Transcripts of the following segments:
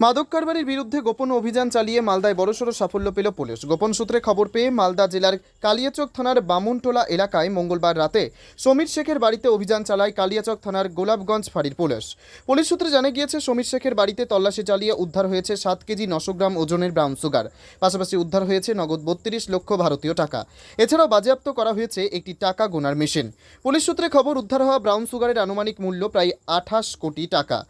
মাদক কারবারির বিরুদ্ধে গোপন অভিযান চালিয়ে মালদায় বড়সড় সাফল্য পেল পুলিশ। গোপন সূত্রে খবর পেয়ে মালদা জেলার কালিয়াচক থানার বামুনটোলা এলাকায় মঙ্গলবার রাতে সমীর শেখের বাড়িতে অভিযান চালায় কালিয়াচক থানার গোলাপগঞ্জ ফাঁড়ির পুলিশ। পুলিশ সূত্রে জানা গিয়েছে, সমীর শেখের বাড়িতে তল্লাশি চালিয়ে উদ্ধার হয়েছে সাত কেজি নশো গ্রাম ওজনের ব্রাউন সুগার। পাশাপাশি উদ্ধার হয়েছে নগদ বত্রিশ লক্ষ ভারতীয় টাকা। এছাড়াও বাজেয়াপ্ত করা হয়েছে একটি টাকা গোনার মেশিন। পুলিশ সূত্রে খবর, উদ্ধার হওয়া ব্রাউন সুগারের আনুমানিক মূল্য প্রায় আঠাশ কোটি টাকা।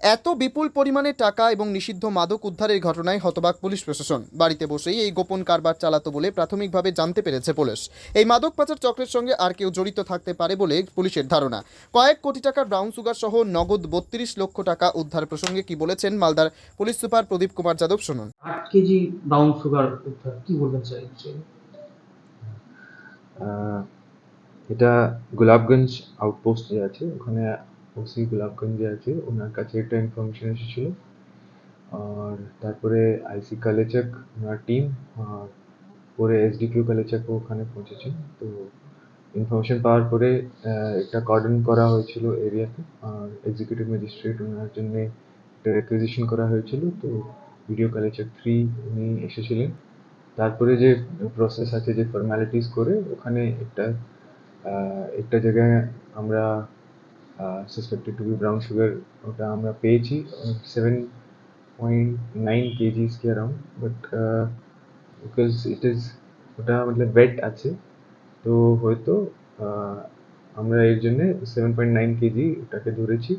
এত বিপুল পরিমাণে টাকা এবং নিষিদ্ধ মাদক উদ্ধারের ঘটনায় হতবাক পুলিশ প্রশাসন। বাড়িতে বসেই এই গোপন কারবার চালাতো বলে প্রাথমিকভাবে জানতে পেরেছে পুলিশ। এই মাদক পাচার চক্রের সঙ্গে আর কেউ জড়িত থাকতে পারে বলে পুলিশের ধারণা। কয়েক কোটি টাকার ব্রাউন সুগার সহ নগদ বত্রিশ লক্ষ টাকা উদ্ধার প্রসঙ্গে কি বলেছেন মালদার পুলিশ সুপার প্রদীপ কুমার যাদব শুনুন। আট কেজি ব্রাউন সুগার উদ্ধার কি বলবেন স্যার এটা গোলাপগঞ্জ আউটপোস্ট আছে। ওখানে ওসি গোলাপগঞ্জে আছে, ওনার কাছে একটা ইনফরমেশন এসেছিল। আর তারপরে আইসি কালেচক ওনার টিম আর পরে এসডিকিউ কালেচকও ওখানে পৌঁছেছে। তো ইনফরমেশন পাওয়ার পরে একটা কর্ডন করা হয়েছিল এরিয়াতে আর এক্সিকিউটিভ ম্যাজিস্ট্রেট ওনার জন্য একটা রেকুইজিশন করা হয়েছিল। তো ভিডিও কালেচক থ্রি উনি এসেছিলেন। তারপরে যে প্রসেস আছে, যে ফর্মালিটিস করে, ওখানে একটা একটা জায়গায় আমরা suspected to be brown sugar ওটা আমরা পেয়েছি seven point nine KGs K around but because it is ওটা মতলব ওয়েট আছে তো হয়তো আহ, আমরা এর জন্য সেভেন পয়েন্ট নাইন কেজি ওটাকে ধরেছি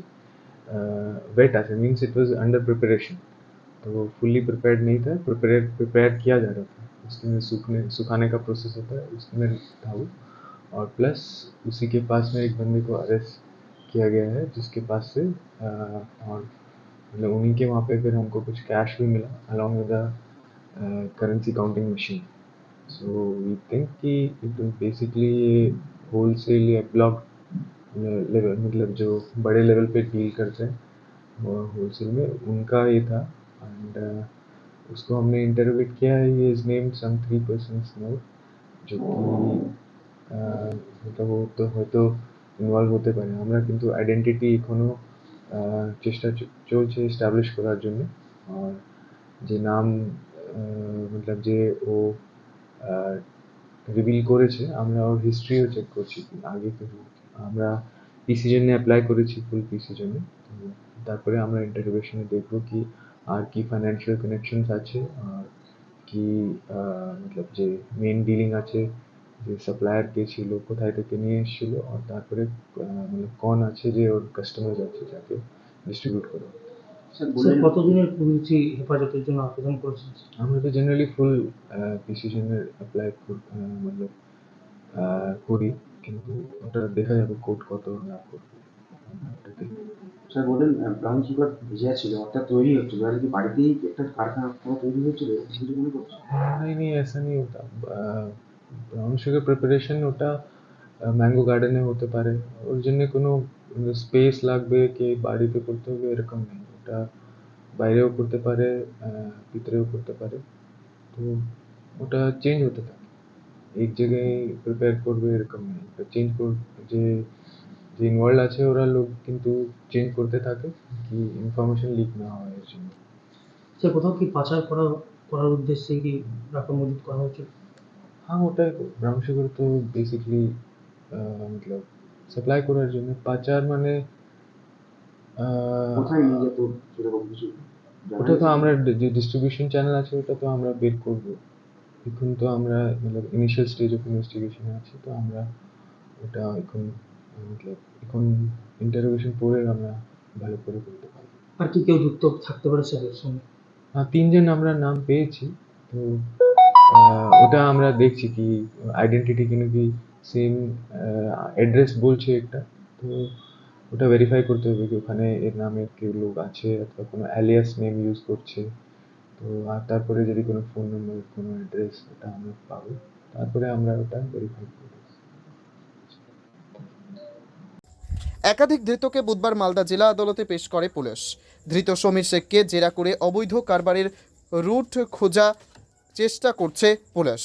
वेट আছে means it was under preparation तो फुल्ली प्रिपेयर्ड नहीं था प्रिपेयर प्रिपेयर किया जा रहा था उसमें सूखने सुखाने का प्रोसेस होता है उसमें था वो और प्लस उसी के पास में एक बंदे को अरेस्ट किया गया है जिसके पास से और मतलब उन्हीं के वहाँ पे फिर हमको कुछ कैश भी मिला along with currency counting machine so we think कि बेसिकली ये होल सेल या ब्लॉक लेवल मतलब जो बड़े लेवल पे डील करते हैं होल सेल में उनका ये था. एंड uh, उसको हमने इंटरव्यूट किया है ये is name some three person more जो कि मतलब वो तो है तो ইনভলভ হতে পারে। আমরা কিন্তু আইডেন্টিটি এখনও আহ, চেষ্টা চলছে এস্টাবলিশ করার জন্য। আর যে নাম মতলব যে ও রিভিল করেছে আমরা ওর হিস্ট্রিও চেক করছি আগে থেকে। আমরা পিসি জন্য অ্যাপ্লাই করেছি ফুল পিসি জন্য তারপরে আমরা ইন্টারভিউশনে দেখব কি আর কি ফাইন্যান্সিয়াল কানেকশনস আছে আর কি মতলব যে মেন ডিলিং আছে যে সাপ্লায়ার কে ছিল কোথায় থেকে নিয়ে এসেছিল আর তারপরে আহ, মানে কোন আছে যে ওর কাস্টমার আছে যাকে ডিস্ট্রিবিউট করা স্যার কতদিনের পুলিশি হেফাজতের জন্য আবেদন করেছেন আমরা তো জেনারেলি ফুল ডিসিশনের অ্যাপ্লাই মতলব আহ, করি কিন্তু ওটা দেখা যাবে কোর্ট কত না করবে ওটাকে স্যার বললেন ব্রাউন সুগার ভেজা ছিল অর্থাৎ তৈরি হচ্ছিল আর কি বাড়িতেই একটা কারখানা পুরো তৈরি হচ্ছিল কিছু মনে করছো नहीं नहीं ऐसा नहीं होता ব্রাউন সুগার প্রিপারেশন ওটা ম্যাঙ্গো গার্ডেনে হতে পারে। ওর জন্য কোনো স্পেস লাগবে কি বাড়িতে করতে হবে এরকম নেই। ওটা বাইরেও করতে পারে ভিতরেও করতে পারে। তো ওটা চেঞ্জ হতে থাকে। এক জায়গায় প্রিপেয়ার করবে এরকম নেই। চেঞ্জ কর, যে যে ইনভলভ আছে ওরা লোক কিন্তু চেঞ্জ করতে থাকে কি ইনফরমেশন লিক না হয় এর জন্য। স্যার কোথাও কি পাচার করা, করার উদ্দেশ্যে কি মজুত করা হয়েছে? हाँ होता है ब्राउन शुगर तो बेसिकली मतलब সাপ্লাই করার জন্য পাচার মানে আহ, কোথায় নিয়ে যেত সেরকম কিছু জানা ওটা তো গেছে? আমরা যে ডিস্ট্রিবিউশন চ্যানেল আছে ওটা তো আমরা বের করব এখন তো আমরা मतलब ইনিশিয়াল স্টেজ অফ ইনভেস্টিগেশন আছে তো আমরা ওটা এখন मतलब এখন ইন্টারোগেশন পরে আমরা ভালো করে করতে পারবো আর কি কেউ যুক্ত থাকতে পারে স্যার এর সঙ্গে হ্যাঁ তিনজন আমরা নাম পেয়েছি তো আহ, ওটা আমরা দেখছি কি আইডেন্টিটি কিনা কি সেম অ্যাড্রেস বলছে একটা। তো ওটা ভেরিফাই করতে হবে কি ওখানে এর নামে কেউ লোক আছে অথবা কোনো অ্যালিয়াস নেম ইউজ করছে। তো আর তারপরে যদি কোনো ফোন নম্বর কোনো অ্যাড্রেস ওটা আমরা পাবো। তারপরে আমরা ওটা ভেরিফাই একাধিক ধৃতকে বুধবার মালদা জেলা আদালতে পেশ করে পুলিশ। ধৃত সমীর শেখকে জেরা করে অবৈধ কারবারের রুট খোঁজা চেষ্টা করছে পুলিশ।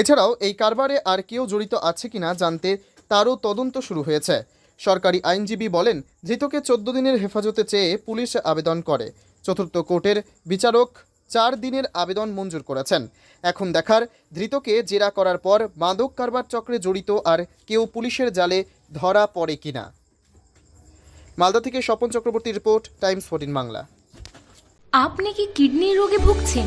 এছাড়াও এই কারবারে আর কেউ জড়িত আছে কিনা জানতে তারও তদন্ত শুরু হয়েছে। সরকারি আইনজীবী বলেন, ধৃতকে চোদ্দ দিনের হেফাজতে চেয়ে পুলিশ আবেদন করে। চতুর্থ কোর্টের বিচারক চার দিনের আবেদন মঞ্জুর করেছেন। এখন দেখার, ধৃতকে জেরা করার পর মাদক কারবার চক্রে জড়িত আর কেউ পুলিশের জালে ধরা পড়ে কিনা। মালদা থেকে স্বপন চক্রবর্তীর রিপোর্ট, টাইমস ফোর্টিন বাংলা। আপনি কি কিডনির রোগে ভুগছেন?